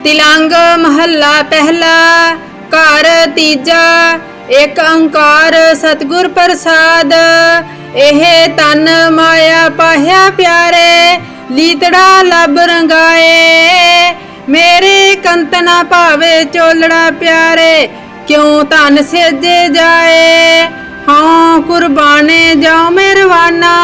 ਤਿਲੰਗ ਮਹੱਲਾ ਪਹਿਲਾ, ਘਰ ਤੀਜਾ ਏਕ ਓੰਕਾਰ ਸਤਿਗੁਰ ਪ੍ਰਸਾਦ। ਇਹ ਤਨ ਮਾਇਆ ਪਾਹਿਆ ਪਿਆਰੇ, ਲੀਤੜਾ ਲੱਭ ਰੰਗਾਏ। ਮੇਰੇ ਕੰਤ ਨਾ ਭਾਵੇ ਚੋਲੜਾ ਪਿਆਰੇ, ਕਿਉ ਧਨ ਸੇਜੇ ਜਾਏ? ਹਾਂ ਕੁਰਬਾਨੇ ਜਾਉ ਮਿਹਰਬਾਨਾ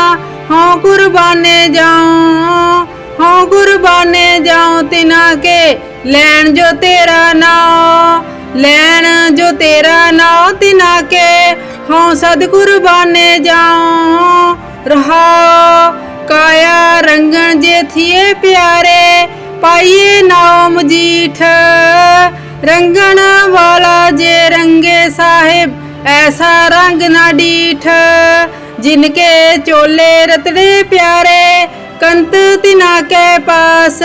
ਹਾਂ ਕੁਰਬਾਨੇ ਜਾਉ ਹਾਂ ਕੁਰਬਾਨੇ ਜਾਉ ਤਿਨਾ ਕੇ। ਲੈਣ ਜੋ ਤੇਰਾ ਨਾਮ ਲੈਣ ਜੋ ਤੇਰਾ ਨਾਮ ਤਿਨਾ ਕੇ ਹਾਂ ਸਦ ਕੁਰਬਾਨੇ ਜਾਉ। ਰਹਾ ਕਾਇਆ ਰੰਗਣ ਜੇ ਥੀਏ ਪਿਆਰੇ, ਪਾਈਏ ਨਾਮ ਜੀਠ। ਰੰਗਣ ਵਾਲਾ ਜੇ ਰੰਗੇ ਸਾਹਿਬ, ਐਸਾ ਰੰਗ ਨਾ ਡੀਠ। ਜਿਨ ਕੇ ਚੋਲੇ ਰਤੜੇ ਪਿਆਰੇ, ਕੰਤ ਤਿਨਾ ਕੇ ਪਾਸ।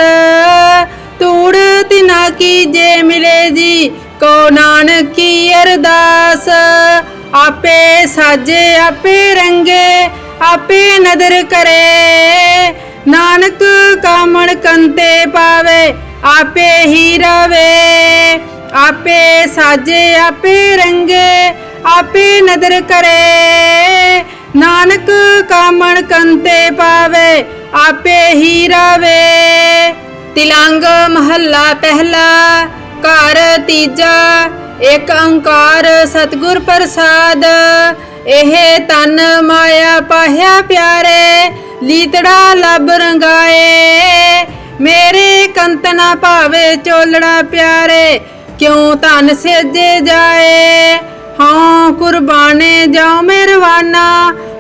ਤੂੜ ਤਿਨਾ ਕੀ ਜੇ ਮਿਲੇ ਜੀ? ਕੋ ਨਾਨਕ ਕੀ ਅਰਦਾਸ। ਆਪੇ ਸਾਜੇ, ਆਪੇ ਰੰਗੇ, ਆਪੇ ਨਦਰ ਕਰੇ। ਨਾਨਕ ਕਾਮਣ ਕੰਤੇ ਪਾਵੇ, ਆਪੇ ਹੀ ਰਵੇ। ਆਪੇ ਸਾਜੇ, ਆਪੇ ਰੰਗੇ, ਆਪੇ ਨਦਰ ਕਰੇ। ਨਾਨਕ ਕਾਮਣ ਕੰਤੇ ਪਾਵੇ, ਆਪੇ ਹੀ ਰਵੇ। ਤਿਲੰਗ ਮਹੱਲਾ ਪਹਿਲਾ, ਘਰ ਤੀਜਾ ਏਕ ਓੰਕਾਰ ਸਤਿਗੁਰ ਪ੍ਰਸਾਦ। ਇਹ ਤਨ ਮਾਇਆ ਪਾਹਿਆ ਪਿਆਰੇ, ਲੀਤੜਾ ਲੱਭ ਰੰਗਾਏ। ਮੇਰੇ ਕੰਤ ਨਾ ਭਾਵੇ ਚੋਲੜਾ ਪਿਆਰੇ, ਕਿਉ ਧਨ ਸੇਜੇ ਜਾਏ? ਹਾਂ ਕੁਰਬਾਨੇ ਜਾਉ ਮਿਹਰਬਾਨਾ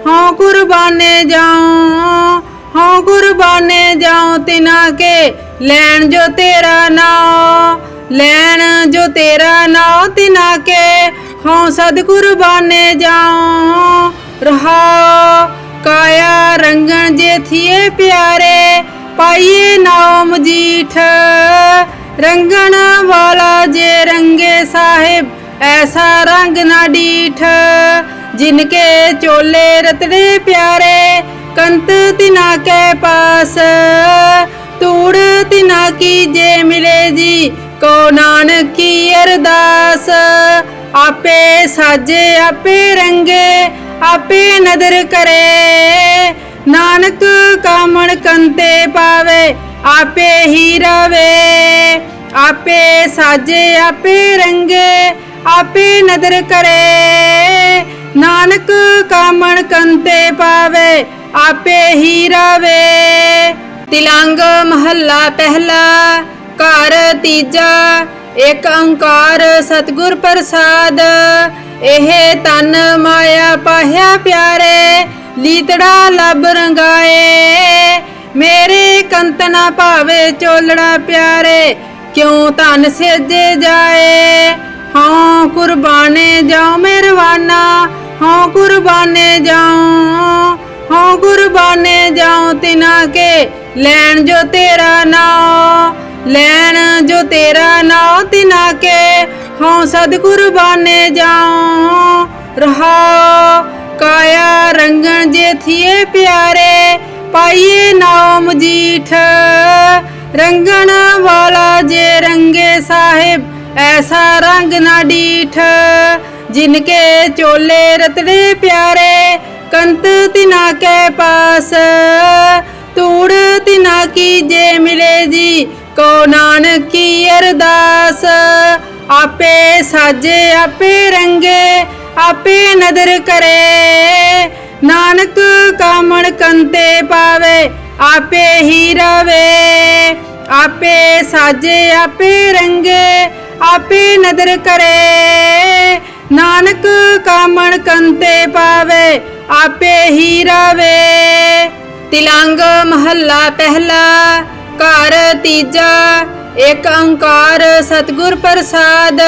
ਹਾਂ ਕੁਰਬਾਨੇ ਜਾਉ ਹਾਂ ਕੁਰਬਾਨੇ ਜਾਉ ਤਿਨਾ ਕੇ। ਲੈਣ ਜੋ ਤੇਰਾ ਨਾਮ ਲੈਣ ਜੋ ਤੇਰਾ ਨਾਮ ਤਿਨਾ ਕੇ ਹਾਂ ਸਦ ਕੁਰਬਾਨੇ ਜਾਉ। ਰਹਾ ਕਾਇਆ ਰੰਗਣ ਜੇ ਥੀਏ ਪਿਆਰੇ, ਪਾਈਏ ਨਾਮ ਜੀਠ। ਰੰਗਣ ਵਾਲਾ ਜੇ ਰੰਗੇ ਸਾਹਿਬ, ਐਸਾ ਰੰਗ ਨਾ ਡੀਠ। ਜਿਨ ਕੇ ਚੋਲੇ ਰਤੜੇ ਪਿਆਰੇ, ਕੰਤ ਤਿਨਾ ਕੇ ਪਾਸ। ਤੂੜ ਤਿਨਾ ਕੀ ਜੇ ਮਿਲੇ ਜੀ? ਕੋ ਨਾਨਕ ਕੀ ਅਰਦਾਸ। ਆਪੇ ਸਾਜੇ, ਆਪੇ ਰੰਗੇ, ਆਪੇ ਨਦਰ ਕਰੇ। ਨਾਨਕ ਕਾਮਣ ਕੰਤੇ ਪਾਵੇ, ਆਪੇ ਹੀ ਰਵੇ। ਆਪੇ ਸਾਜੇ, ਆਪੇ ਰੰਗੇ, ਆਪੇ ਨਦਰ ਕਰੇ। ਨਾਨਕ ਕਾਮਣ ਕੰਤੇ ਪਾਵੇ, ਆਪੇ ਹੀ ਰਵੇ। ਤਿਲੰਗ ਮਹੱਲਾ ਪਹਿਲਾ, ਘਰ ਤੀਜਾ ਏਕ ਓੰਕਾਰ ਸਤਿਗੁਰ ਪ੍ਰਸਾਦ। ਇਹ ਤਨ ਮਾਇਆ ਪਾਹਿਆ ਪਿਆਰੇ, ਲੀਤੜਾ ਲੱਭ ਰੰਗਾਏ। ਮੇਰੇ ਕੰਤ ਭਾਵੇ ਚੋਲੜਾ ਪਿਆਰੇ, ਕਿਉਂ ਧਨ ਸੇਜੇ ਜਾਏ? ਹਾਂ ਕੁਰਬਾਨੇ ਜਾਉ ਮਿਹਰਬਾਨਾ ਹਾਂ ਕੁਰਬਾਨੇ ਜਾਉ ਹਾਂ ਕੁਰਬਾਨੇ ਜਾਉ ਤਿਨਾ ਕੇ। ਲੈਣ ਜੋ ਤੇਰਾ ਨਾਮ ਲੈਣ ਜੋ ਤੇਰਾ ਨਾਮ ਤਿਨਾ ਕੇ ਹਾਂ ਸਦ ਕੁਰਬਾਨੇ ਜਾਉ। ਰਹਾ ਕਾਇਆ ਰੰਗਣ ਜੇ ਥੀਏ ਪਿਆਰੇ, ਪਾਈਏ ਨਾਮ ਜੀਠ। ਰੰਗਣ ਵਾਲਾ ਜੇ ਰੰਗੇ ਸਾਹਿਬ, ਐਸਾ ਰੰਗ ਨਾ ਡੀਠ। ਜਿਨ ਕੇ ਚੋਲੇ ਰਤੜੇ ਪਿਆਰੇ, ਕੰਤ ਤਿਨਾ ਕੇ ਪਾਸ। ਤੂੜ ਤਿਨਾ ਕੀ ਜੇ ਮਿਲੇ ਜੀ? ਕੋ ਨਾਨਕ ਕੀ ਅਰਦਾਸ। ਆਪੇ ਸਾਜੇ, ਆਪੇ ਰੰਗੇ, ਆਪੇ ਨਦਰ ਕਰੇ। ਨਾਨਕ ਕਾਮਣ ਕੰਤੇ ਪਾਵੇ, ਆਪੇ ਹੀ ਰਵੇ। ਆਪੇ ਸਾਜੇ, ਆਪੇ ਰੰਗੇ, ਆਪੇ ਨਦਰ ਕਰੇ। ਨਾਨਕ ਕਾਮਣ ਕੰਤੇ ਪਾਵੇ, ਆਪੇ ਹੀ ਰਵੇ। ਤਿਲੰਗ ਮਹੱਲਾ ਪਹਿਲਾ, ਘਰ ਤੀਜਾ ਏਕ ਓੰਕਾਰ ਸਤਿਗੁਰ ਪ੍ਰਸਾਦ।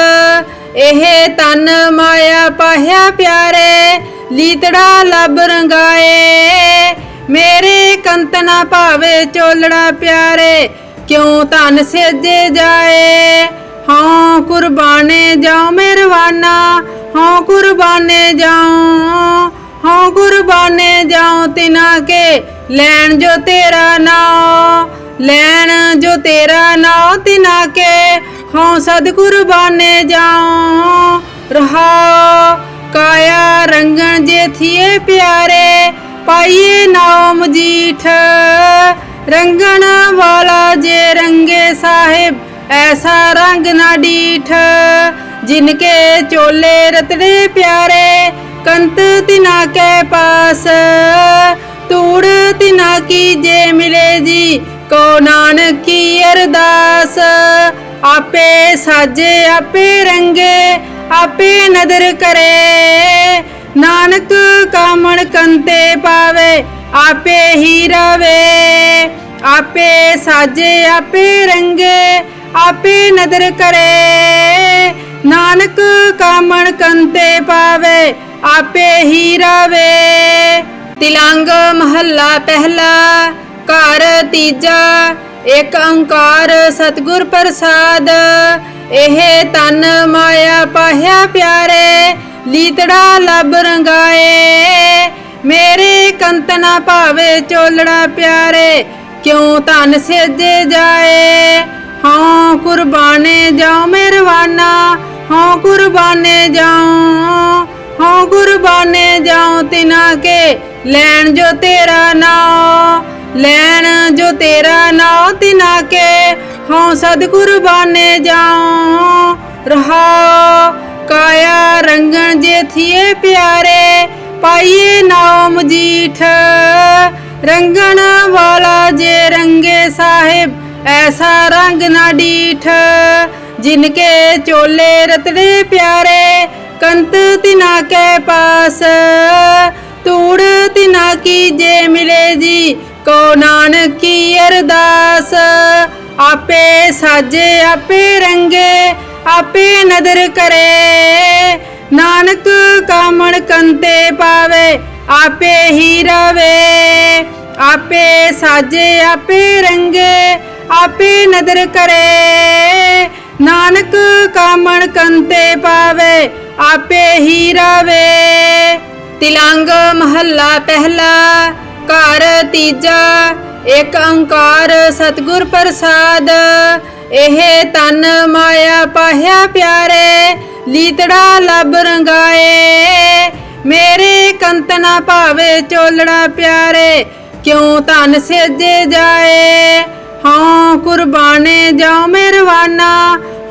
ਇਹ ਤਨ ਮਾਇਆ ਪਾਹਿਆ ਪਿਆਰੇ, ਲੀਤੜਾ ਲੱਭ ਰੰਗਾਏ। ਮੇਰੇ ਕੰਤ ਭਾਵੇ ਚੋਲੜਾ ਪਿਆਰੇ, ਕਿਉਂ ਧਨ ਸੇਜੇ ਜਾਏ? ਹਾਂ ਕੁਰਬਾਨੇ ਜਾਉ ਮਿਹਰਬਾਨਾ ਹਾਂ ਕੁਰਬਾਨੇ ਜਾਉ ਹਾਂ ਕੁਰਬਾਨੇ ਜਾਉ ਤਿਨਾ ਕੇ। ਲੈਣ ਜੋ ਤੇਰਾ ਨਾਮ ਲੈਣ ਜੋ ਤੇਰਾ ਨਾਉ ਤਿਨਾ ਕੇ ਹਉ ਸਦ ਕੁਰਬਾਨੇ ਜਾਉ। ਰਹਾਉ ਕਾਇਆ ਰੰਗਣ ਜੇ ਥੀਏ ਪਿਆਰੇ, ਪਾਈਏ ਨਾਮ ਮਜੀਠ ਰੰਗਣ ਵਾਲਾ ਜੇ ਰੰਗੇ ਸਾਹਿਬ, ਐਸਾ ਰੰਗ ਨਾ ਡੀਠ। ਜਿਨ ਕੇ ਚੋਲੇ ਰਤਨੇ ਪਿਆਰੇ, ਕੰਤ ਤਿਨਾ ਕੇ ਪਾਸ। ਤੂੜ ਤਿਨਾ ਕੀ ਜੇ ਮਿਲੇ ਜੀ? ਕੋ ਨਾਨਕ ਕੀ ਅਰਦਾਸ। ਆਪੇ ਸਾਜੇ, ਆਪੇ ਰੰਗੇ, ਆਪੇ ਨਦਰ ਕਰੇ। ਨਾਨਕ ਕਾਮਣ ਕੰਤੇ ਪਾਵੇ, ਆਪੇ ਹੀ ਰਵੇ। ਆਪੇ ਸਾਜੇ, ਆਪੇ ਰੰਗੇ, ਆਪੇ ਨਦਰ ਕਰੇ। ਨਾਨਕ ਕਾਮਣ ਕੰਤੇ ਪਾਵੇ, ਆਪੇ ਹੀ ਰਵੇ। ਤਿਲੰਗ ਮਹੱਲਾ ਪਹਿਲਾ, ਘਰ ਤੀਜਾ, ਇੱਕ ਓੰਕਾਰ ਸਤਿਗੁਰ ਪ੍ਰਸਾਦ। ਇਹ ਤਨ ਮਾਇਆ ਪਾਹਿਆ ਪਿਆਰੇ, ਲੀਤੜਾ ਲੱਭ ਰੰਗਾਏ। ਮੇਰੇ ਕੰਤ ਭਾਵੇ ਚੋਲੜਾ ਪਿਆਰੇ, ਕਿਉਂ ਧਨ ਸੇਜੇ ਜਾਏ? ਹਾਂ ਕੁਰਬਾਨੇ ਜਾਉ ਮਿਹਰਵਾਨਾ ਹਾਂ ਕੁਰਬਾਨੇ ਜਾਉ ਹਾਂ ਕੁਰਬਾਨੇ ਜਾਉ ਤਿਨਾ ਕੇ। ਲੈਣ ਜੋ ਤੇਰਾ ਨਾਮ ਲੈਣ ਜੋ ਤੇਰਾ ਨਾਮ ਤਿਨਾ ਕੇ ਹਾਂ ਸਦ ਕੁਰਬਾਨੇ ਜਾਉ। ਰਹਾਉ ਕਾਇਆ ਰੰਗਣ ਜੇ ਥੀਏ ਪਿਆਰੇ, ਪਾਈਏ ਨਾਮ ਮਜੀਠ ਰੰਗਣ ਵਾਲਾ ਜੇ ਰੰਗੇ ਸਾਹਿਬ, ਐਸਾ ਰੰਗ ਨਾ ਡੀਠ। ਜਿਨ ਕੇ ਚੋਲੇ ਰਤੜੇ ਪਿਆਰੇ, ਕੰਤ ਤਿਨਾ ਕੇ ਪਾਸ। ਤੂੜ ਤਿਨਾ ਕੀ ਜੇ ਮਿਲੇ ਜੀ? ਕੋ ਨਾਨਕ ਕੀ ਅਰਦਾਸ। ਆਪੇ ਸਾਜੇ, ਆਪੇ ਰੰਗੇ, ਆਪੇ ਨਦਰ ਕਰੇ। ਨਾਨਕ ਕਾਮਣ ਕੰਤੇ ਪਾਵੇ, ਆਪੇ ਹੀ ਰਵੇ। ਆਪੇ ਸਾਜੇ, ਆਪੇ ਰੰਗੇ, ਆਪੇ ਨਦਰ ਕਰੇ। ਨਾਨਕ ਕਾਮਣ ਕੰਤੇ ਪਾਵੇ, ਆਪੇ ਹੀ ਰਵੇ। ਤਿਲੰਗ ਮਹੱਲਾ ਪਹਿਲਾ, ਘਰ ਤੀਜਾ, ਇੱਕ ਓੰਕਾਰ ਸਤਿਗੁਰ ਪ੍ਰਸਾਦ। ਇਹ ਤਨ ਮਾਇਆ ਪਾਹਿਆ ਪਿਆਰੇ, ਲੀਤੜਾ ਲੱਭ ਰੰਗਾਏ। ਮੇਰੇ ਕੰਤਨਾ ਭਾਵੇ ਚੋਲੜਾ ਪਿਆਰੇ, ਕਿਉਂ ਧਨ ਸੇਜੇ ਜਾਏ? ਹਾਂ ਕੁਰਬਾਨੇ ਜਾਉ ਮਿਹਰਵਾਨਾ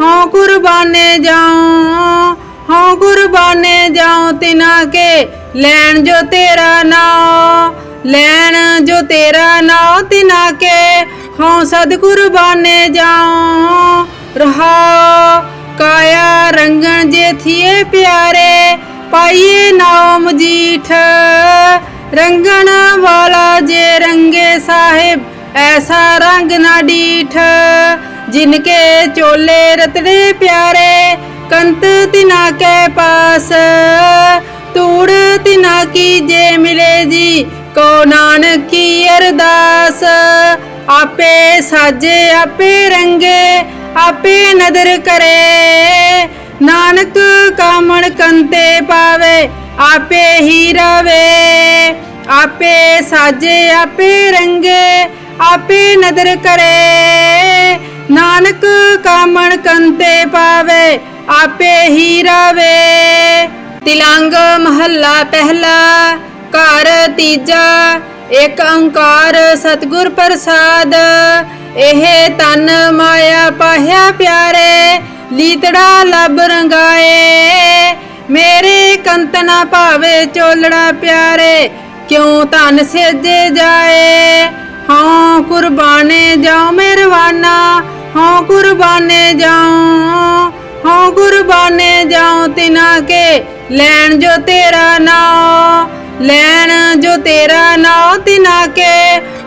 ਹਾਂ ਕੁਰਬਾਨੇ ਜਾਉ ਹਾਂ ਕੁਰਬਾਨੇ ਜਾਉ ਤਿਨਾ ਕੇ, ਲੈਣ ਜੋ ਤੇਰਾ ਨਾਮ ਲੈਣ ਜੋ ਤੇਰਾ ਨਾਮ ਤਿਨਾ ਕੇ, ਹਾਂ ਸਦ ਕੁਰਬਾਨੇ ਜਾਉ, ਰਹਾਉ, ਕਾਇਆ ਰੰਗਣ ਜੇ ਥੀਏ ਪਿਆਰੇ, ਪਾਈਏ ਨਾਮ ਮਜੀਠ ਰੰਗਣ ਵਾਲਾ ਜੇ ਰੰਗੇ ਸਾਹਿਬ, ਐਸਾ ਰੰਗ ਨਾ ਡੀਠ ਜਿਨਕੇ ਚੋਲੇ ਰਤਨੇ ਪਿਆਰੇ ਕੰਤ ਤਿਨਾ ਕੇ ਪਾਸ ਤੂੜ ਤਿਨਾ ਕੀ ਜੇ ਮਿਲੇ ਜੀ, ਕੋ ਨਾਨਕ ਕੀ ਅਰਦਾਸ। ਆਪੇ ਸਾਜੇ, ਆਪੇ ਰੰਗੇ, ਆਪੇ ਨਦਰ ਕਰੇ। ਨਾਨਕ ਕਾਮਣ ਕੰਤੇ ਪਾਵੇ, ਆਪੇ ਹੀ ਰਵੇ। ਆਪੇ ਸਾਜੇ, ਆਪੇ ਰੰਗੇ, ਆਪੇ ਨਦਰ ਕਰੇ। ਨਾਨਕ ਕਾਮਣ ਕੰਤੇ ਪਾਵੇ ਆਪੇ ਹੀ ਰਵੇ। ਤਿਲੰਗ ਮਹੱਲਾ ਪਹਿਲਾ, ਘਰ ਤੀਜਾ, ਇੱਕ ਅੰਕਾਰ ਸਤਿਗੁਰ ਪ੍ਰਸਾਦ। ਇਹ ਤਨ ਮਾਇਆ ਪਾਹਿਆ ਪਿਆਰੇ, ਲੀਤੜਾ ਲੱਭ ਰੰਗਾਏ। ਮੇਰੇ ਕੰਤ ਨਾ ਭਾਵੇ ਚੋਲੜਾ ਪਿਆਰੇ, ਕਿਉਂ ਧਨ ਸੇਜੇ ਜਾਏ? ਹਾਂ ਕੁਰਬਾਨੇ ਜਾਉ ਮਿਹਰਵਾਨਾ ਹਾਂ ਕੁਰਬਾਨੇ ਜਾਉ ਹਾਂ ਕੁਰਬਾਨੇ ਜਾਉ ਤਿਨਾ ਕੇ? ਲੈਣ ਜੋ ਤੇਰਾ ਨਾਮ ਲੈਣ ਜੋ ਤੇਰਾ ਨਾਮ ਤਿਨਾ ਕੇ।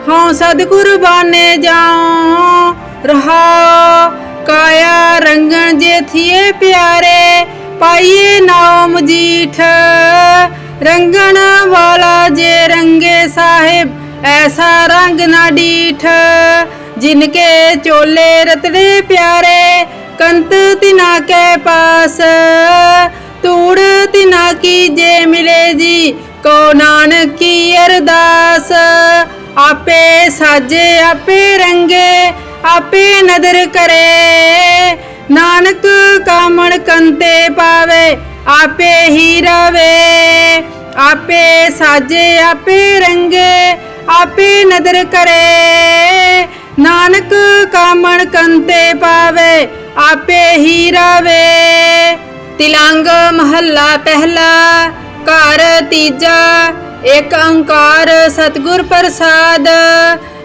ਹਾਂ ਸਦ ਕੁਰਬਾਨੇ ਜਾਉ, ਰਹਾਉ, ਕਾਇਆ ਰੰਗਣ ਜੇ ਥੀਏ ਪਿਆਰੇ। ਪਾਈਏ ਨਾਮ ਮਜੀਠ ਰੰਗਣ ਵਾਲਾ ਜੇ ਰੰਗੇ ਸਾਹਿਬ, ਐਸਾ ਰੰਗ ਨਾ ਡੀਠ। ਜਿਨਕੇ ਚੋਲੇ ਰਤਨੇ ਪਿਆਰੇ ਕੰਤ ਤਿਨਾ ਕੇ ਪਾਸ ਤੂੜ ਤਿਨਾ ਕੀ ਜੇ ਮਿਲੇ ਜੀ, ਕੋ ਨਾਨਕ ਕੀ ਅਰਦਾਸ। ਆਪੇ ਸਾਜੇ, ਆਪੇ ਰੰਗੇ, ਆਪੇ ਨਦਰ ਕਰੇ। ਨਾਨਕ ਕਾਮਣ ਕੰਤੇ ਪਾਵੇ, ਆਪੇ ਹੀ ਰਵੇ। ਆਪੇ ਸਾਜੇ, ਆਪੇ ਰੰਗੇ, ਆਪੇ ਨਦਰ ਕਰੇ। ਨਾਨਕ ਕਾਮਣ ਕੰਤੇ ਪਾਵੇ ਆਪੇ ਹੀ ਰਵੇ। ਤਿਲੰਗ ਮਹੱਲਾ ਪਹਿਲਾ, ਘਰ ਤੀਜਾ, ਇੱਕ ਓੰਕਾਰ ਸਤਿਗੁਰ ਪ੍ਰਸਾਦ।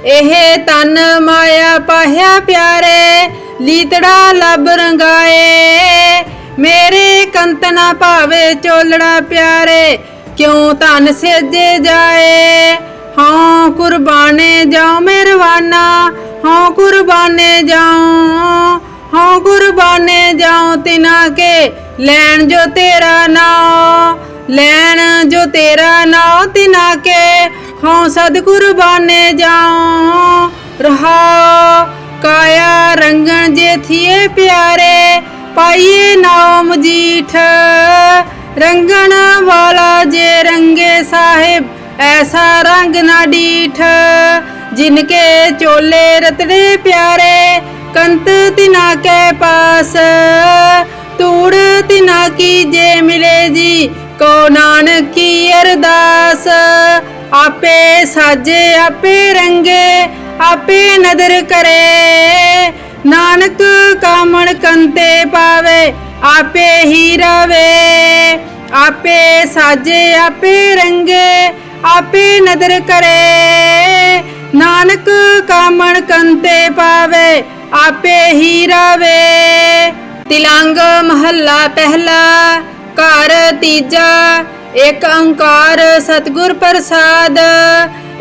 ਇਹ ਤਨ ਮਾਇਆ ਪਾਹਿਆ ਪਿਆਰੇ, ਲੀਤੜਾ ਲੱਭ ਰੰਗਾਏ। ਮੇਰੇ ਕੰਤ ਨਾ ਭਾਵੇ ਚੋਲੜਾ ਪਿਆਰੇ, ਕਿਉਂ ਧਨ ਸੇਜੇ ਜਾਏ? ਹਾਂ ਕੁਰਬਾਨੇ ਜਾਉ ਮਿਹਰਵਾਨਾ ਹਾਂ ਕੁਰਬਾਨੇ ਜਾਉ ਹਾਂ ਕੁਰਬਾਨੇ ਜਾਉ ਤਿਨਾ ਕੇ, ਲੈਣ ਜੋ ਤੇਰਾ ਨਾਮ ਲੈਣ ਜੋ ਤੇਰਾ ਨਾਮ ਤਿਨਾ ਕੇ, ਹਾਂ ਸਦ ਕੁਰਬਾਨੇ ਜਾਉ ਰਹਾ ਕਾਇਆ ਰੰਗਣ ਜੇ ਥੀਏ ਪਿਆਰੇ, ਪਾਈਏ ਨਾਮ ਜੀਠ, ਰੰਗਣ ਵਾਲਾ ਜੇ ਰੰਗੇ ਸਾਹਿਬ, ਐਸਾ ਰੰਗ ਨਾ ਡੀਠ ਜਿਨਕੇ ਚੋਲੇ ਰਤੜੇ ਪਿਆਰੇ ਕੰਤ ਤਿਨਾ ਕੇ ਪਾਸ ਤੂੜ ਤਿਨਾ ਕੀ ਜੇ ਮਿਲੇ ਜੀ, ਕੋ ਨਾਨਕ ਕੀ ਅਰਦਾਸ। ਆਪੇ ਸਾਜੇ, ਆਪੇ ਰੰਗੇ, ਆਪੇ ਨਦਰ ਕਰੇ। ਨਾਨਕ ਕਾਮਣ ਕੰਤੇ ਪਾਵੇ, ਆਪੇ ਹੀ ਰਵੇ। ਆਪੇ ਸਾਜੇ, ਆਪੇ ਰੰਗੇ, ਆਪੇ ਨਦਰ ਕਰੇ। ਨਾਨਕ ਕਾਮਣ ਕੰਤੇ ਪਾਵੇ ਆਪੇ ਹੀ ਰਵੇ। ਤਿਲੰਗ ਮਹੱਲਾ ਪਹਿਲਾ, ਘਰ ਤੀਜਾ, ਇੱਕ ਓੰਕਾਰ ਸਤਿਗੁਰ ਪ੍ਰਸਾਦ।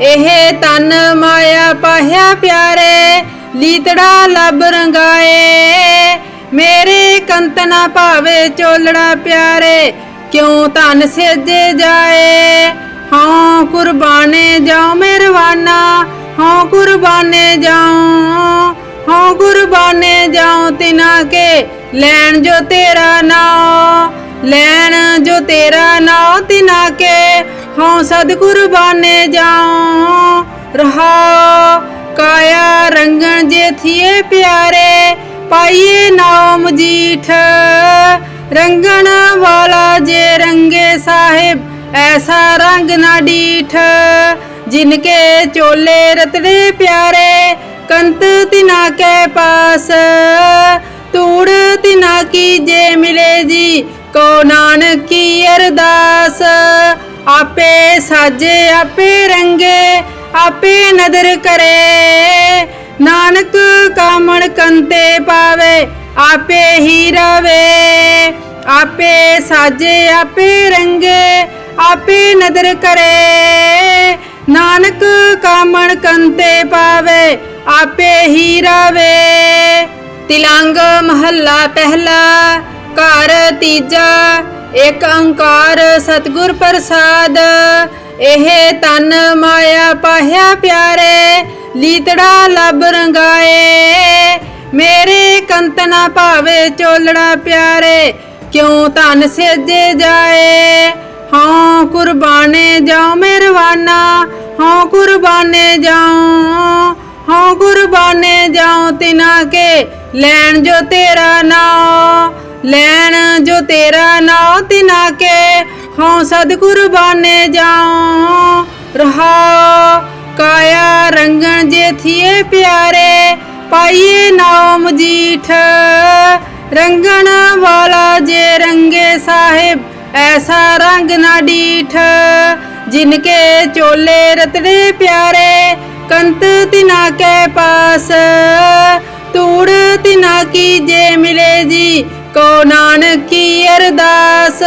ਇਹ ਤਨ ਮਾਇਆ ਪਾਹਿਆ ਪਿਆਰੇ, ਲੀਤੜਾ ਲੱਭ ਰੰਗਾਏ। ਮੇਰੇ ਕੰਤ ਨਾ ਭਾਵੇ ਚੋਲੜਾ ਪਿਆਰੇ, ਕਿਉਂ ਧਨ ਸੇਜੇ ਜਾਏ? ਹਾਂ ਕੁਰਬਾਨੇ ਜਾਉ ਮਿਹਰਵਾਨਾ ਹਾਂ ਕੁਰਬਾਨੇ ਜਾਉ ਹਾਂ ਕੁਰਬਾਨੇ ਜਾਉ ਤਿਨਾ ਕੇ, ਲੈਣ ਜੋ ਤੇਰਾ ਨਾਮ ਲੈਣ ਜੋ ਤੇਰਾ ਨਾਮ ਤਿਨਾ ਕੇ, ਹਾਂ ਸਦ ਕੁਰਬਾਨੇ ਜਾਉ ਰਹਾ ਕਾਇਆ ਰੰਗਣ ਜੇ ਥੀਏ ਪਿਆਰੇ, ਪਾਈਏ ਨਾਮ ਜੀਠ, ਰੰਗਣ ਵਾਲਾ ਜੇ ਰੰਗੇ ਸਾਹਿਬ, ਐਸਾ ਰੰਗ ਨਾ ਡੀਠ ਜਿਨਕੇ ਚੋਲੇ ਰਤਨੇ ਪਿਆਰੇ ਕੰਤ ਤਿਨਾ ਕੇ ਪਾਸ ਤੂੜ ਤਿਨਾ ਕੀ ਜੇ ਮਿਲੇ ਜੀ, ਕੋ ਨਾਨਕ ਕੀ ਅਰਦਾਸ। ਆਪੇ ਸਾਜੇ, ਆਪੇ ਰੰਗੇ, ਆਪੇ ਨਦਰ ਕਰੇ। ਨਾਨਕ ਕਾਮਣ ਕੰਤੇ ਪਾਵੇ, ਆਪੇ ਹੀ ਰਵੇ। ਆਪੇ ਸਾਜੇ, ਆਪੇ ਰੰਗੇ, ਆਪੇ ਨਦਰ ਕਰੇ। ਨਾਨਕ ਕਾਮਣ ਕੰਤੇ ਪਾਵੇ ਆਪੇ ਹੀ ਰਵੇ। ਤਿਲੰਗ ਮਹੱਲਾ ਪਹਿਲਾ, ਘਰ ਤੀਜਾ, ਇੱਕ ਅੰਕਾਰ ਸਤਿਗੁਰ ਪ੍ਰਸਾਦ। ਇਹ ਤਨ ਮਾਇਆ ਪਾਹਿਆ ਪਿਆਰੇ, ਲੀਤੜਾ ਲੱਭ ਰੰਗਾਏ। ਮੇਰੇ ਕੰਤਨਾ ਭਾਵੇ ਚੋਲੜਾ ਪਿਆਰੇ, ਕਿਉਂ ਧਨ ਸੇਜੇ ਜਾਏ? ਹਾਂ ਕੁਰਬਾਨੇ ਜਾਉ ਮਿਹਰਵਾਨਾ ਹਾਂ ਕੁਰਬਾਨੇ ਜਾਉ ਹਾਂ ਕੁਰਬਾਨੇ ਜਾਉ ਤਿਨਾ ਕੇ, ਲੈਣ ਜੋ ਤੇਰਾ ਨਾਮ ਲੈਣ ਜੋ ਤੇਰਾ ਨਾਮ ਤਿਨਾ ਕੇ, ਹਾਂ ਸਦ ਕੁਰਬਾਨੇ ਜਾਉ ਰਹਾ ਕਾਇਆ ਰੰਗਣ ਜੇ ਥੀਏ ਪਿਆਰੇ, ਪਾਈਏ ਨਾਮ ਜੀਠ, ਰੰਗਣ ਵਾਲਾ ਜੇ ਰੰਗੇ ਸਾਹਿਬ, ਐਸਾ ਰੰਗ ਨਾ ਡੀਠ ਜਿਨਕੇ ਚੋਲੇ ਰਤਨੇ ਪਿਆਰੇ ਕੰਤ ਤਿਨਾ ਕੇ ਪਾਸ ਤੂੜ ਤਿਨਾ ਕੀ ਜੇ ਮਿਲੇ ਜੀ, ਕੋ ਨਾਨਕ ਕੀ ਅਰਦਾਸ।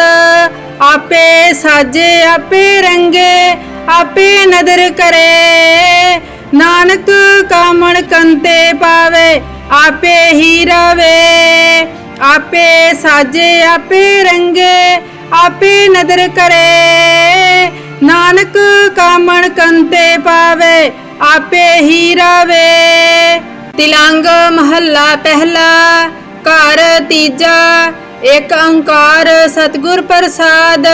ਆਪੇ ਸਾਜੇ, ਆਪੇ ਰੰਗੇ, ਆਪੇ ਨਦਰ ਕਰੇ। ਨਾਨਕ ਕਾਮਣ ਕੰਤੇ ਪਾਵੇ, ਆਪੇ ਹੀ ਰਵੇ। ਆਪੇ ਸਾਜੇ, ਆਪੇ ਰੰਗੇ, ਆਪੇ ਨਦਰ ਕਰੇ। ਨਾਨਕ ਕਾਮਣ ਕੰਤੇ ਪਾਵੇ ਆਪੇ ਹੀ ਰਵੇ। ਤਿਲੰਗ ਮਹੱਲਾ ਪਹਿਲਾ, ਘਰ ਤੀਜਾ, ਇੱਕ ਓੰਕਾਰ ਸਤਿਗੁਰ ਪ੍ਰਸਾਦ।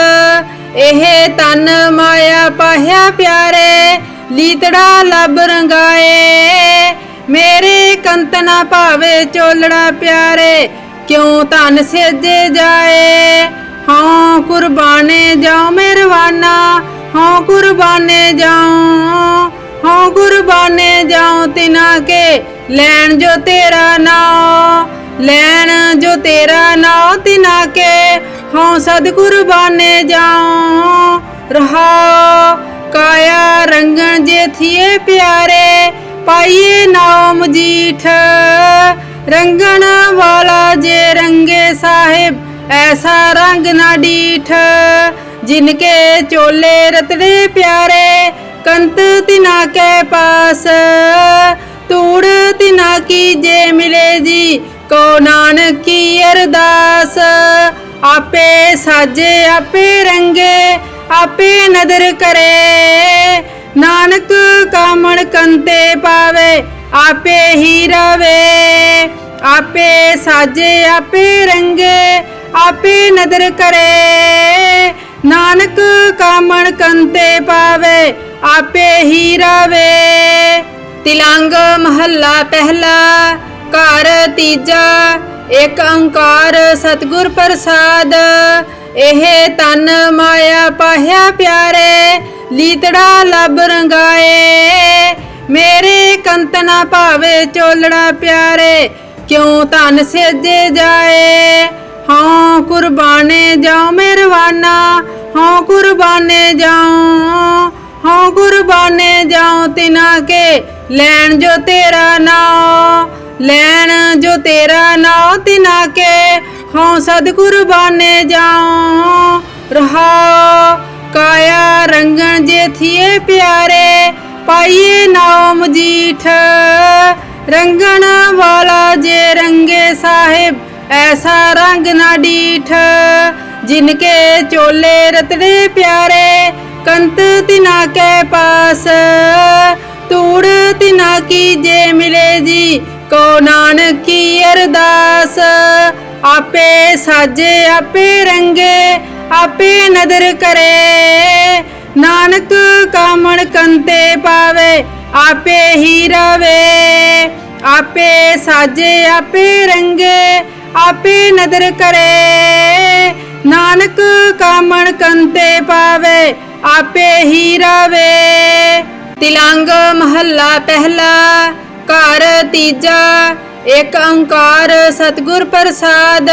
ਇਹ ਤਨ ਮਾਇਆ ਪਾਹਿਆ ਪਿਆਰੇ, ਲੀਤੜਾ ਲੱਭ ਰੰਗਾਏ। ਮੇਰੇ ਕੰਤ ਨਾ ਭਾਵੇ ਚੋਲੜਾ ਪਿਆਰੇ, ਕਿਉਂ ਧਨ ਸੇਜੇ ਜਾਏ? ਹਾਂ ਕੁਰਬਾਨੇ ਜਾਉ ਮਿਹਰਬਾਨਾ ਹਾਂ ਕੁਰਬਾਨੇ ਜਾਉ। ਹਾਂ ਕੁਰਬਾਨੇ ਜਾਉ ਤਿਨਾ ਕੇ, ਲੈਣ ਜੋ ਤੇਰਾ ਨਾਮ ਲੈਣ ਜੋ ਤੇਰਾ ਨਾਮ ਤਿਨਾ ਕੇ। ਹਾਂ ਸਦ ਕੁਰਬਾਨੇ ਜਾਉ, ਰਹਾ ਕਾਇਆ ਰੰਗਣ ਜੇ ਥੀਏ ਪਿਆਰੇ, ਪਾਈਏ ਨਾਮ ਜੀਠ। ਰੰਗਣ ਵਾਲਾ ਜੇ ਰੰਗੇ ਸਾਹਿਬ, ਐਸਾ ਰੰਗ ਨਾ ਡੀਠ। ਜਿਨਕੇ ਚੋਲੇ ਰਤੜੇ ਪਿਆਰੇ ਕੰਤ ਤਿਨਾ ਕੇ ਪਾਸ ਤੂੜ ਤਿਨਾ ਕੀ ਜੇ ਮਿਲੇ ਜੀ ਕੋ ਨਾਨਕ ਕੀ ਅਰਦਾਸ। ਆਪੇ ਸਾਜੇ, ਆਪੇ ਰੰਗੇ, ਆਪੇ ਨਦਰ ਕਰੇ। ਨਾਨਕ ਕਾਮਣ ਕੰਤੇ ਪਾਵੇ, ਆਪੇ ਹੀ ਰਵੇ। ਆਪੇ ਸਾਜੇ, ਆਪੇ ਰੰਗੇ, ਆਪੇ ਨਦਰ ਕਰੇ। ਨਾਨਕ ਕਾਮਣ ਕੰਤੇ ਪਾਵੇ ਆਪੇ ਹੀ ਰਵੇ। ਤਿਲੰਗ ਮਹੱਲਾ ਪਹਿਲਾ, ਘਰ ਤੀਜਾ, ਇੱਕ ਓੰਕਾਰ ਸਤਿਗੁਰ ਪ੍ਰਸਾਦ। ਇਹ ਤਨ ਮਾਇਆ ਪਾਹਿਆ ਪਿਆਰੇ, ਲੀਤੜਾ ਲੱਭ ਰੰਗਾਏ। ਮੇਰੇ ਕੰਤ ਨਾ ਭਾਵੇ ਚੋਲੜਾ ਪਿਆਰੇ, ਕਿਉਂ ਧਨ ਸੇਜੇ ਜਾਏ? ਹਾਂ ਕੁਰਬਾਨੇ ਜਾਉ ਮਿਹਰਬਾਨਾ ਹਾਂ ਕੁਰਬਾਨੇ ਜਾਉ ਹਾਂ ਕੁਰਬਾਨੇ ਜਾਉ ਤਿਨਾ ਕੇ, ਲੈਣ ਜੋ ਤੇਰਾ ਨਾਮ ਲੈਣ ਜੋ ਤੇਰਾ ਨਾਮ ਤਿਨਾ ਕੇ, ਹਾਂ ਸਦ ਕੁਰਬਾਨੇ ਜਾਉ ਰਹਾ, ਕਾਇਆ ਰੰਗਣ ਜੇ ਥੀਏ ਪਿਆਰੇ, ਪਾਈਏ ਨਾਮ ਜੀਠ, ਰੰਗਣ ਵਾਲਾ ਜੇ ਰੰਗੇ ਸਾਹਿਬ, ਐਸਾ ਰੰਗ ਨਾ ਡੀਠ ਜਿਨਕੇ ਚੋਲੇ ਰਤੜੇ ਪਿਆਰੇ ਕੰਤ ਤਿਨਾ ਕੇ ਪਾਸ ਤੂੜ ਤਿਨਾ ਕੀ ਜੇ ਮਿਲੇ ਜੀ, ਕੋ ਨਾਨਕ ਕੀ ਅਰਦਾਸ। ਆਪੇ ਸਾਜੇ, ਆਪੇ ਰੰਗੇ, ਆਪੇ ਨਦਰ ਕਰੇ। ਨਾਨਕ ਕਾਮਣ ਕੰਤੇ ਪਾਵੇ, ਆਪੇ ਹੀ ਰਵੇ। ਆਪੇ ਸਾਜੇ, ਆਪੇ ਰੰਗੇ, ਆਪੇ ਨਦਰ ਕਰੇ। ਨਾਨਕ ਕਾਮਣ ਕੰਤੇ ਪਾਵੇ ਆਪੇ ਹੀ ਰਵੇ। ਤਿਲੰਗ ਮਹੱਲਾ ਪਹਿਲਾ, ਘਰ ਤੀਜਾ, ਇੱਕ ਅੰਕਾਰ ਸਤਿਗੁਰ ਪ੍ਰਸਾਦ।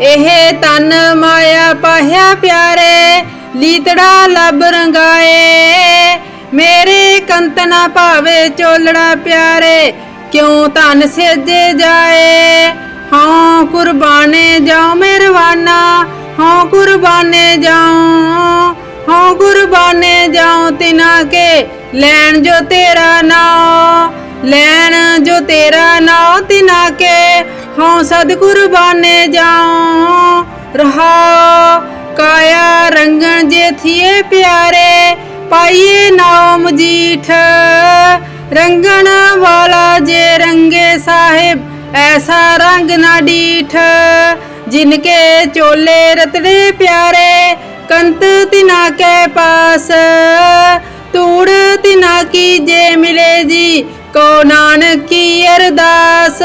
ਇਹ ਤਨ ਮਾਇਆ ਪਾਹਿਆ ਪਿਆਰੇ, ਲੀਤੜਾ ਲੱਭ ਰੰਗਾਏ। ਮੇਰੇ ਕੰਤਨਾ ਭਾਵੇ ਚੋਲੜਾ ਪਿਆਰੇ, ਕਿਉਂ ਧਨ ਸੇਜੇ ਜਾਏ? ਹਾਂ ਕੁਰਬਾਨੇ ਜਾਉ ਮਿਹਰਬਾਨਾ ਹਾਂ ਕੁਰਬਾਨੇ ਜਾਉ ਹਾਂ ਕੁਰਬਾਨੇ ਜਾਉ ਤਿਨਾ ਕੇ, ਲੈਣ ਜੋ ਤੇਰਾ ਨਾਮ ਲੈਣ ਜੋ ਤੇਰਾ ਨਾਮ ਤਿਨਾ ਕੇ, ਹਾਂ ਸਦ ਕੁਰਬਾਨੇ ਜਾਉ ਰਹਾ ਕਾਇਆ ਰੰਗਣ ਜੇ ਥੀਏ ਪਿਆਰੇ, ਪਾਈਏ ਨਾਮ ਜੀਠ, ਰੰਗਣ ਵਾਲਾ ਜੇ ਰੰਗੇ ਸਾਹਿਬ, ਐਸਾ ਰੰਗ ਨਾ ਡੀਠ ਜਿਨਕੇ ਚੋਲੇ ਰਤੜੇ ਪਿਆਰੇ ਕੰਤ ਤਿਨਾ ਕੇ ਪਾਸ ਤੂੜ ਤਿਨਾ ਕੀ ਜੇ ਮਿਲੇ ਜੀ, ਕੋ ਨਾਨਕ ਕੀ ਅਰਦਾਸ।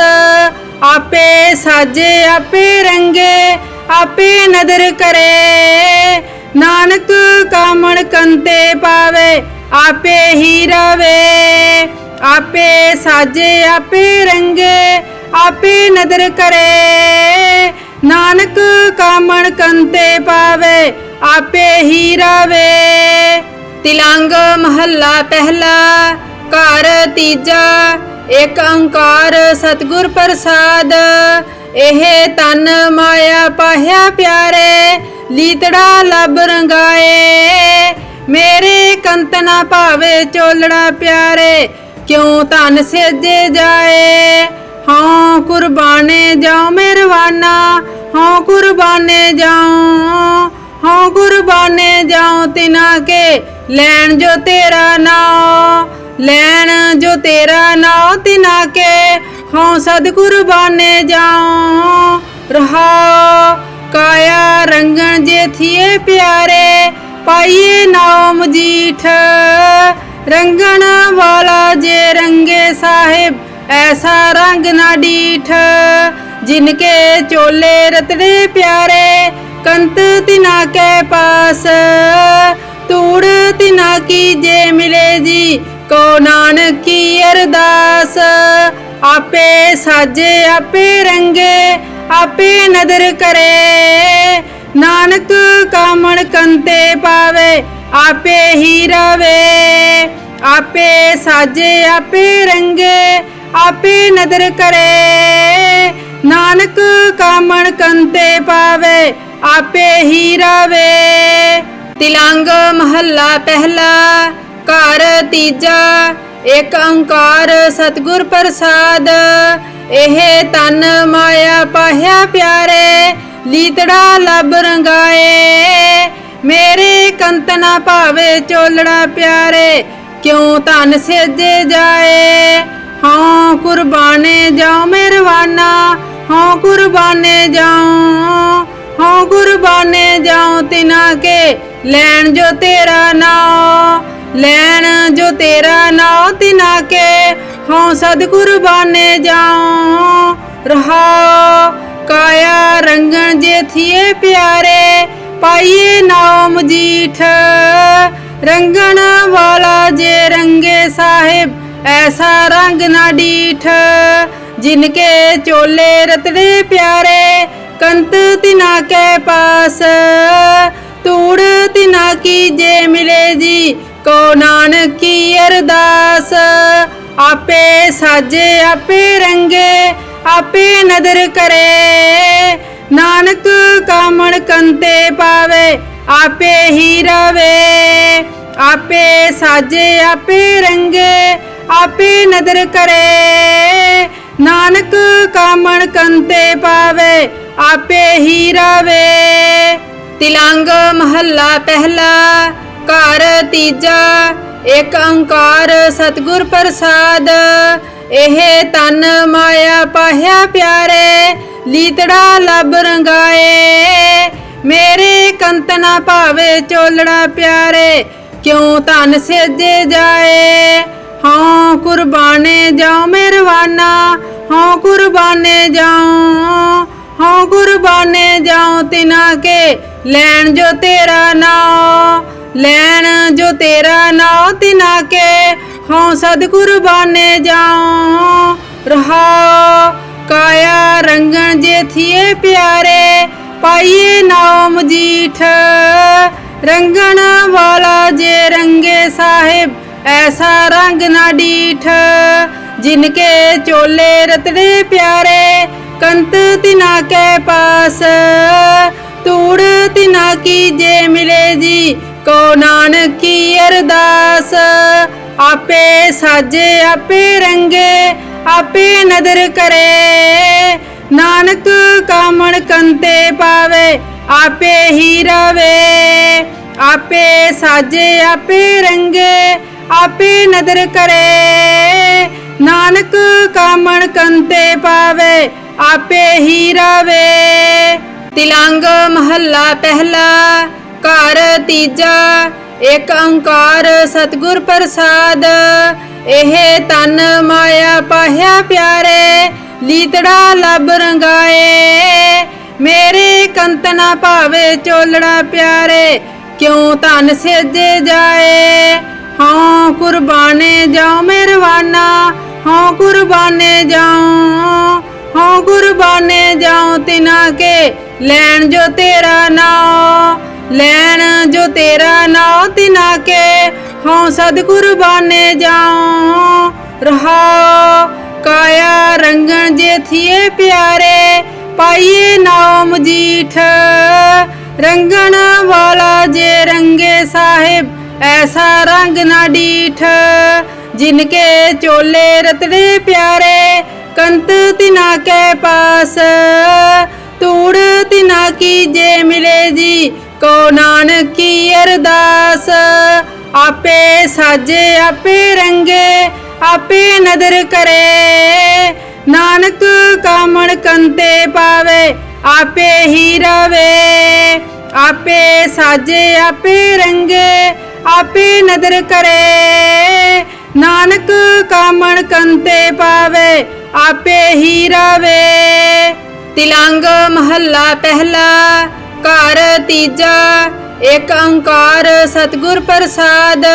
ਆਪੇ ਸਾਜੇ, ਆਪੇ ਰੰਗੇ, ਆਪੇ ਨਦਰ ਕਰੇ। ਨਾਨਕ ਕਾਮਣ ਕੰਤੇ ਪਾਵੇ, ਆਪੇ ਹੀ ਰਵੇ। ਆਪੇ ਸਾਜੇ, ਆਪੇ ਰੰਗੇ, ਆਪੇ ਨਦਰ ਕਰੇ। ਨਾਨਕ ਕਾਮਣ ਕੰਤੇ ਪਾਵੇ ਆਪੇ ਹੀ ਰਵੇ। ਤਿਲੰਗ ਮਹੱਲਾ ਪਹਿਲਾ, ਘਰ ਤੀਜਾ, ਇੱਕ ਅੰਕਾਰ ਸਤਿਗੁਰ ਪ੍ਰਸਾਦ। ਇਹ ਤਨ ਮਾਇਆ ਪਾਹਿਆ ਪਿਆਰੇ, ਲੀਤੜਾ ਲੱਭ ਰੰਗਾਏ। ਮੇਰੇ ਕੰਤ ਨਾ ਭਾਵੇ ਚੋਲੜਾ ਪਿਆਰੇ, ਕਿਉਂ ਧਨ ਸੇਜੇ ਜਾਏ? ਹਾਂ ਕੁਰਬਾਨੇ ਜਾਉ ਮਿਹਰਬਾਨਾ ਹਾਂ ਕੁਰਬਾਨੇ ਜਾਉ। ਹਾਂ ਕੁਰਬਾਨੇ ਜਾਉ ਤਿਨਾ ਕੇ, ਲੈਣ ਜੋ ਤੇਰਾ ਨਾਮ ਲੈਣ ਜੋ ਤੇਰਾ ਨਾਮ ਤਿਨਾ ਕੇ, ਹਾਂ ਸਦ ਕੁਰਬਾਨੇ ਜਾਉ। ਰਹਾ ਕਾਇਆ ਰੰਗਣ ਜੇ ਥੀਏ ਪਿਆਰੇ, ਪਾਈਏ ਨਾਮ ਜੀਠ। ਰੰਗਣ ਵਾਲਾ ਜੇ ਰੰਗੇ ਸਾਹਿਬ, ਐਸਾ ਰੰਗ ਨਾ ਡੀਠ। ਜਿਨਕੇ ਚੋਲੇ ਰਤਨੇ ਪਿਆਰੇ ਕੰਤ ਤਿਨਾ ਕੇ ਪਾਸ ਤੂੜ ਤਿਨਾ ਕੀ ਜੇ ਮਿਲੇ ਜੀ, ਕੋ ਨਾਨਕ ਕੀ ਅਰਦਾਸ। ਆਪੇ ਸਾਜੇ, ਆਪੇ ਰੰਗੇ, ਆਪੇ ਨਦਰ ਕਰੇ। ਨਾਨਕ ਕਾਮਣ ਕੰਤੇ ਪਾਵੇ, ਆਪੇ ਹੀ ਰਵੇ। ਆਪੇ ਸਾਜੇ, ਆਪੇ ਰੰਗੇ, ਆਪੇ ਨਦਰ ਕਰੇ। ਨਾਨਕ ਕਾਮਣ ਕੰਤੇ ਪਾਵੇ ਆਪੇ ਹੀ ਰਵੇ। ਤਿਲੰਗ ਮਹੱਲਾ ਪਹਿਲਾ, ਘਰ ਤੀਜਾ, ਇੱਕ ਓੰਕਾਰ ਸਤਿਗੁਰ ਪ੍ਰਸਾਦ। ਇਹ ਤਨ ਮਾਇਆ ਪਾਹਿਆ ਪਿਆਰੇ, ਲੀਤੜਾ ਲੱਭ ਰੰਗਾਏ। ਮੇਰੇ ਕੰਤਨਾ ਭਾਵੇ ਚੋਲੜਾ ਪਿਆਰੇ, ਕਿਉਂ ਧਨ ਸੇਜੇ ਜਾਏ? ਹਾਂ ਕੁਰਬਾਨੇ ਜਾਉ ਮਿਹਰਵਾਨਾ ਹਾਂ ਕੁਰਬਾਨੇ ਜਾਉ। ਹਾਂ ਕੁਰਬਾਨੇ ਜਾਉ ਤਿਨਾ ਕੇ, ਲੈਣ ਜੋ ਤੇਰਾ ਨਾਮ ਲੈਣ ਜੋ ਤੇਰਾ ਨਾਮ ਤਿਨਾ ਕੇ, ਹਾਂ ਸਦ ਕੁਰਬਾਨੇ ਜਾਉ ਰਹਾ ਕਾਇਆ ਰੰਗਣ ਜੇ ਥੀਏ ਪਿਆਰੇ, ਪਾਈਏ ਨਾਮ ਜੀਠ, ਰੰਗਣ ਵਾਲਾ ਜੇ ਰੰਗੇ ਸਾਹਿਬ, ਐਸਾ ਰੰਗ ਨਾ ਡੀਠ ਜਿਨਕੇ ਚੋਲੇ ਰਤੜੇ ਪਿਆਰੇ ਕੰਤ ਤਿਨਾ ਕੇ ਪਾਸ ਤੂੜ ਤਿਨਾ ਕੀ ਜੇ ਮਿਲੇ ਜੀ, ਕੋ ਨਾਨਕ ਕੀ ਅਰਦਾਸ। ਆਪੇ ਸਾਜੇ, ਆਪੇ ਰੰਗੇ, ਆਪੇ ਨਦਰ ਕਰੇ। ਨਾਨਕ ਕਾਮਣ ਕੰਤੇ ਪਾਵੇ, ਆਪੇ ਹੀ ਰਵੇ। ਆਪੇ ਸਾਜੇ, ਆਪੇ ਰੰਗੇ, ਆਪੇ ਨਦਰ ਕਰੇ। ਨਾਨਕ ਕਾਮਣ ਕੰਤੇ ਪਾਵੇ ਆਪੇ ਹੀ ਰਵੇ। ਤਿਲੰਗ ਮਹੱਲਾ ਪਹਿਲਾ, ਘਰ ਤੀਜਾ, ਇੱਕ ਓੰਕਾਰ ਸਤਿਗੁਰ ਪ੍ਰਸਾਦ। ਇਹ ਤਨ ਮਾਇਆ ਪਾਹਿਆ ਪਿਆਰੇ, ਲੀਤੜਾ ਲੱਭ ਰੰਗਾਏ। ਮੇਰੇ ਕੰਤ ਨਾ ਭਾਵੇ ਚੋਲੜਾ ਪਿਆਰੇ, ਕਿਉਂ ਧਨ ਸੇਜੇ ਜਾਏ? ਹਾਂ ਕੁਰਬਾਨੇ ਜਾਉ ਮਿਹਰਵਾਨਾ ਹਾਂ ਕੁਰਬਾਨੇ ਜਾਉ ਹਾਂ ਕੁਰਬਾਨੇ ਜਾਉ ਤਿਨਾ ਕੇ, ਲੈਣ ਜੋ ਤੇਰਾ ਨਾਮ ਲੈਣ ਜੋ ਤੇਰਾ ਨਾਮ ਤਿਨਾ ਕੇ, ਹਾਂ ਸਦ ਕੁਰਬਾਨੇ ਜਾਉ ਰਹਾ ਕਾਇਆ ਰੰਗਣ ਜੇ ਥੀਏ ਪਿਆਰੇ, ਪਾਈਏ ਨਾਮ ਜੀਠ, ਰੰਗਣ ਵਾਲਾ ਜੇ ਰੰਗੇ ਸਾਹਿਬ, ਐਸਾ ਰੰਗ ਨਾ ਡੀਠ ਜਿਨਕੇ ਚੋਲੇ ਰਤਨੇ ਪਿਆਰੇ ਕੰਤ ਤਿਨਾ ਕੇ ਪਾਸ ਤੂੜ ਤਿਨਾ ਕੀ ਜੇ ਮਿਲੇ ਜੀ, ਕੋ ਨਾਨਕ ਕੀ ਅਰਦਾਸ। ਆਪੇ ਸਾਜੇ, ਆਪੇ ਰੰਗੇ, ਆਪੇ ਨਦਰ ਕਰੇ। ਨਾਨਕ ਕਾਮਣ ਕੰਤੇ ਪਾਵੇ, ਆਪੇ ਹੀ ਰਵੇ। ਆਪੇ ਸਾਜੇ, ਆਪੇ ਰੰਗੇ, ਆਪੇ ਨਦਰ ਕਰੇ। ਨਾਨਕ ਕਾਮਣ ਕੰਤੇ ਪਾਵੇ ਆਪੇ ਹੀ ਰਵੇ। ਤਿਲੰਗ ਮਹੱਲਾ ਪਹਿਲਾ, ਘਰ ਤੀਜਾ, ਇੱਕ ਓੰਕਾਰ ਸਤਿਗੁਰ ਪ੍ਰਸਾਦ। ਇਹ ਤਨ ਮਾਇਆ ਪਾਹਿਆ ਪਿਆਰੇ, ਲੀਤੜਾ ਲੱਭ ਰੰਗਾਏ। ਮੇਰੇ ਕੰਤ ਨਾ ਭਾਵੇ ਚੋਲੜਾ ਪਿਆਰੇ, ਕਿਉਂ ਧਨ ਸੇਜੇ ਜਾਏ? ਹਾਂ ਕੁਰਬਾਨੇ ਜਾਉ ਮਿਹਰਵਾਨਾ ਹਾਂ ਕੁਰਬਾਨੇ ਜਾਉ। ਹਾਂ ਕੁਰਬਾਨੇ ਜਾਉ ਤਿਨਾ ਕੇ, ਲੈਣ ਜੋ ਤੇਰਾ ਨਾਮ ਲੈਣ ਜੋ ਤੇਰਾ ਨਾਮ ਤਿਨਾ ਕੇ ਹਾਂ ਸਦ ਕੁਰਬਾਨੇ ਜਾਉ, ਰਹਾ ਕਾਇਆ ਰੰਗਣ ਜੇ ਥੀਏ ਪਿਆਰੇ, ਪਾਈਏ ਨਾਮ ਜੀਠ, ਰੰਗਣ ਵਾਲਾ ਜੇ ਰੰਗੇ ਸਾਹਿਬ, ਐਸਾ ਰੰਗ ਨਾ ਡੀਠ ਜਿਨਕੇ ਚੋਲੇ ਰਤੜੇ ਪਿਆਰੇ ਕੰਤ ਤਿਨਾ ਕੇ ਪਾਸ ਤੂੜ ਤਿਨਾ ਕੀ ਜੇ ਮਿਲੇ ਜੀ, ਕੋ ਨਾਨਕ ਕੀ ਅਰਦਾਸ। ਆਪੇ ਸਾਜੇ, ਆਪੇ ਰੰਗੇ, ਆਪੇ ਨਦਰ ਕਰੇ। ਨਾਨਕ ਕਾਮਣ ਕੰਤੇ ਪਾਵੇ, ਆਪੇ ਹੀ ਰਵੇ। ਆਪੇ ਸਾਜੇ, ਆਪੇ ਰੰਗੇ, ਆਪੇ ਨਦਰ ਕਰੇ। ਨਾਨਕ ਕਾਮਣ ਕੰਤੇ ਪਾਵੇ ਆਪੇ ਹੀ ਰਵੇ। ਤਿਲੰਗ ਮਹੱਲਾ ਪਹਿਲਾ, ਘਰ ਤੀਜਾ, ਇੱਕ ਓੰਕਾਰ ਸਤਿਗੁਰ ਪ੍ਰਸਾਦ।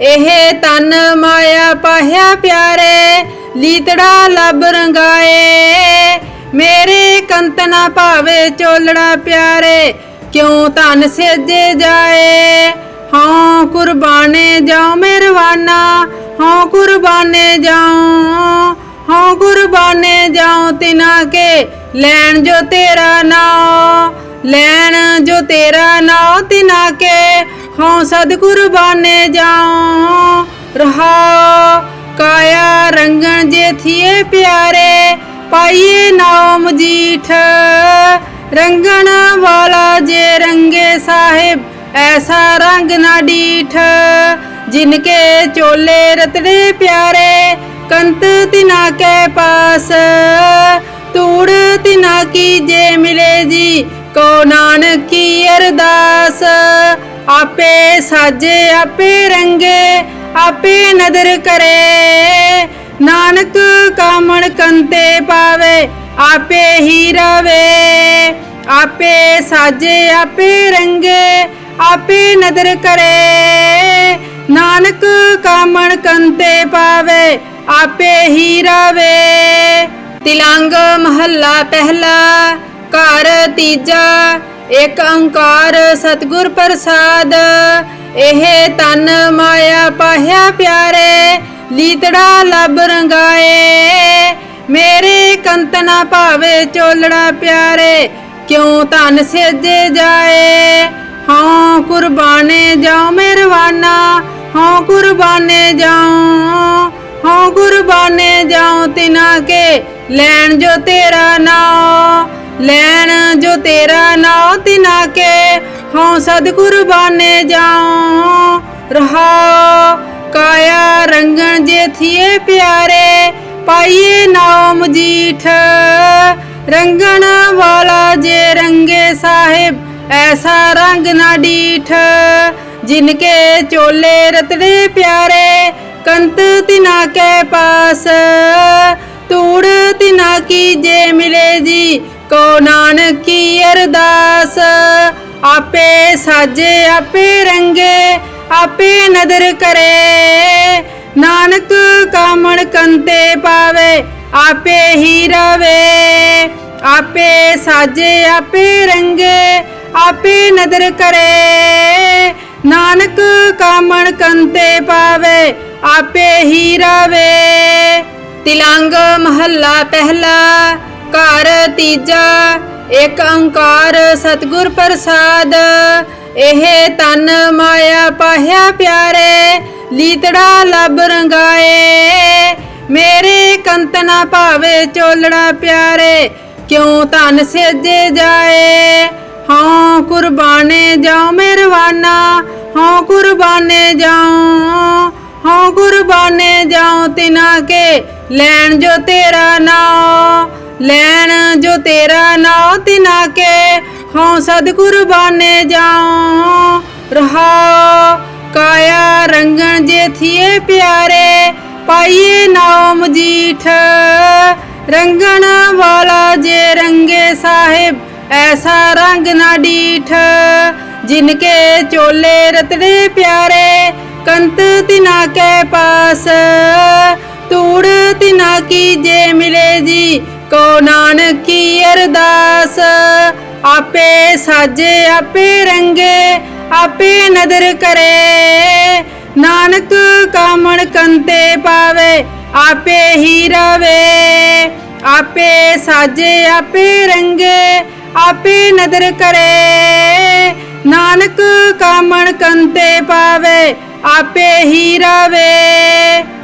ਇਹ ਤਨ ਮਾਇਆ ਪਾਹਿਆ ਪਿਆਰੇ, ਲੀਤੜਾ ਲੱਭ ਰੰਗਾਏ। ਮੇਰੇ ਕੰਤ ਨਾ ਭਾਵੇ ਚੋਲੜਾ ਪਿਆਰੇ, ਕਿਉਂ ਧਨ ਸੇਜੇ ਜਾਏ? ਹਾਂ ਕੁਰਬਾਨੇ ਜਾਉ ਮਿਹਰਵਾਨਾ ਹਾਂ ਕੁਰਬਾਨੇ ਜਾਉ ਹਾਂ ਕੁਰਬਾਨੇ ਜਾਉ ਤਿਨਾ ਕੇ, ਲੈਣ ਜੋ ਤੇਰਾ ਨਾਮ ਲੈਣ ਜੋ ਤੇਰਾ ਨਾਮ ਤਿਨਾ ਕੇ, ਹਾਂ ਸਦ ਕੁਰਬਾਨੇ ਜਾਉ ਰਹਾ ਕਾਇਆ ਰੰਗਣ ਜੇ ਥੀਏ ਪਿਆਰੇ, ਪਾਈਏ ਨਾਮ ਜੀਠ, ਰੰਗਣ ਵਾਲਾ ਜੇ ਰੰਗੇ ਸਾਹਿਬ, ਐਸਾ ਰੰਗ ਨਾ ਡੀਠ ਜਿਨਕੇ ਚੋਲੇ ਰਤੜੇ ਪਿਆਰੇ ਕੰਤ ਤਿਨਾ ਕੇ ਪਾਸ ਤੂੜ ਤਿਨਾ ਕੀ ਜੇ ਮਿਲੇ ਜੀ, ਕੋ ਨਾਨਕ ਕੀ ਅਰਦਾਸ। ਆਪੇ ਸਾਜੇ, ਆਪੇ ਰੰਗੇ, ਆਪੇ ਨਦਰ ਕਰੇ। ਨਾਨਕ ਕਾਮਣ ਕੰਤੇ ਪਾਵੇ, ਆਪੇ ਹੀ ਰਵੇ। ਆਪੇ ਸਾਜੇ, ਆਪੇ ਰੰਗੇ, ਆਪੇ ਨਦਰ ਕਰੇ। ਨਾਨਕ ਕਾਮਣ ਕੰਤੇ ਪਾਵੇ ਆਪੇ ਹੀ ਰਵੇ। ਤਿਲੰਗ ਮਹੱਲਾ ਪਹਿਲਾ, ਘਰ ਤੀਜਾ, ਇੱਕ ਓੰਕਾਰ ਸਤਿਗੁਰ ਪ੍ਰਸਾਦ। ਇਹ ਤਨ ਮਾਇਆ ਪਾਹਿਆ ਪਿਆਰੇ, ਲੀਤੜਾ ਲੱਭ ਰੰਗਾਏ। ਮੇਰੇ ਕੰਤਨਾ ਭਾਵੇ ਚੋਲੜਾ ਪਿਆਰੇ, ਕਿਉਂ ਧਨ ਸੇਜੇ ਜਾਏ? ਹਾਂ ਕੁਰਬਾਨੇ ਜਾਉ ਮਿਹਰਵਾਨਾ ਹਾਂ ਕੁਰਬਾਨੇ ਜਾਉ ਹਾਂ ਕੁਰਬਾਨੇ ਜਾਉ ਤਿਨਾ ਕੇ, ਲੈਣ ਜੋ ਤੇਰਾ ਨਾਮ ਲੈਣ ਜੋ ਤੇਰਾ ਨਾਮ ਤਿਨਾ ਕੇ, ਹਾਂ ਸਦ ਕੁਰਬਾਨੇ ਜਾਉ ਰਹਾ ਕਾਇਆ ਰੰਗਣ ਜੇ ਥੀਏ ਪਿਆਰੇ, ਪਾਈਏ ਨਾਮ ਜੀਠ, ਰੰਗਣ ਵਾਲਾ ਜੇ ਰੰਗੇ ਸਾਹਿਬ, ਐਸਾ ਰੰਗ ਨਾ ਡੀਠ ਜਿਨਕੇ ਚੋਲੇ ਰਤੜੇ ਪਿਆਰੇ ਕੰਤ ਤਿਨਾ ਕੇ ਪਾਸ ਤੂੜ ਤਿਨਾ ਕੀ ਜੇ ਮਿਲੇ ਜੀ, ਕੋ ਨਾਨਕ ਕੀ ਅਰਦਾਸ। ਆਪੇ ਸਾਜੇ, ਆਪੇ ਰੰਗੇ, ਆਪੇ ਨਦਰ ਕਰੇ। ਨਾਨਕ ਕਾਮਣ ਕੰਤੇ ਪਾਵੇ, ਆਪੇ ਹੀ ਰਵੇ। ਆਪੇ ਸਾਜੇ, ਆਪੇ ਰੰਗੇ, ਆਪੇ ਨਦਰ ਕਰੇ। ਨਾਨਕ ਕਾਮਣ ਕੰਤੇ ਪਾਵੇ ਆਪੇ ਹੀ ਰਵੇ। ਤਿਲੰਗ ਮਹੱਲਾ ਪਹਿਲਾ, ਘਰ ਤੀਜਾ, ਇੱਕ ਅੰਕਾਰ ਸਤਿਗੁਰ ਪ੍ਰਸਾਦ। ਇਹ ਤਨ ਮਾਇਆ ਪਾਹਿਆ ਪਿਆਰੇ, ਲੀਤੜਾ ਲੱਭ ਰੰਗਾਏ। ਮੇਰੇ ਕੰਤ ਨਾ ਭਾਵੇ ਚੋਲੜਾ ਪਿਆਰੇ, ਕਿਉਂ ਧਨ ਸੇਜੇ ਜਾਏ? ਹਾਂ ਕੁਰਬਾਨੇ ਜਾਉ ਮਿਹਰਵਾਨਾ ਹਾਂ ਕੁਰਬਾਨੇ ਜਾਉ ਹਾਂ ਕੁਰਬਾਨੇ ਜਾਉ ਤਿਨਾ ਕੇ, ਲੈਣ ਜੋ ਤੇਰਾ ਨਾਮ ਲੈਣ ਜੋ ਤੇਰਾ ਨਾਮ ਤਿਨਾ ਕੇ, ਹਾਂ ਸਦ ਕੁਰਬਾਨੇ ਜਾਉ, ਰਹਾ ਕਾਇਆ ਰੰਗਣ ਜੇ ਥੀਏ ਪਿਆਰੇ, ਪਾਈਏ ਨਾਮ ਜੀਠ, ਰੰਗਣ ਵਾਲਾ ਜੇ ਰੰਗੇ ਸਾਹਿਬ, ਐਸਾ ਰੰਗ ਨਾ ਡੀਠ ਜਿਨਕੇ ਚੋਲੇ ਰਤਨੇ ਪਿਆਰੇ ਕੰਤ ਤਿਨਾ ਕੇ ਪਾਸ ਤੂੜ ਤਿਨਾ ਕੀ ਜੇ ਮਿਲੇ ਜੀ, ਕੋ ਨਾਨਕ ਕੀ ਅਰਦਾਸ। ਆਪੇ ਸਾਜੇ, ਆਪੇ ਰੰਗੇ, ਆਪੇ ਨਦਰ ਕਰੇ। ਨਾਨਕ ਕਾਮਣ ਕੰਤੇ ਪਾਵੇ, ਆਪੇ ਹੀ ਰਵੇ। ਆਪੇ ਸਾਜੇ, ਆਪੇ ਰੰਗੇ, ਆਪੇ ਨਦਰ ਕਰੇ। ਨਾਨਕ ਕਾਮਣ ਕੰਤੇ ਪਾਵੇ ਆਪੇ ਹੀ ਰਵੇ।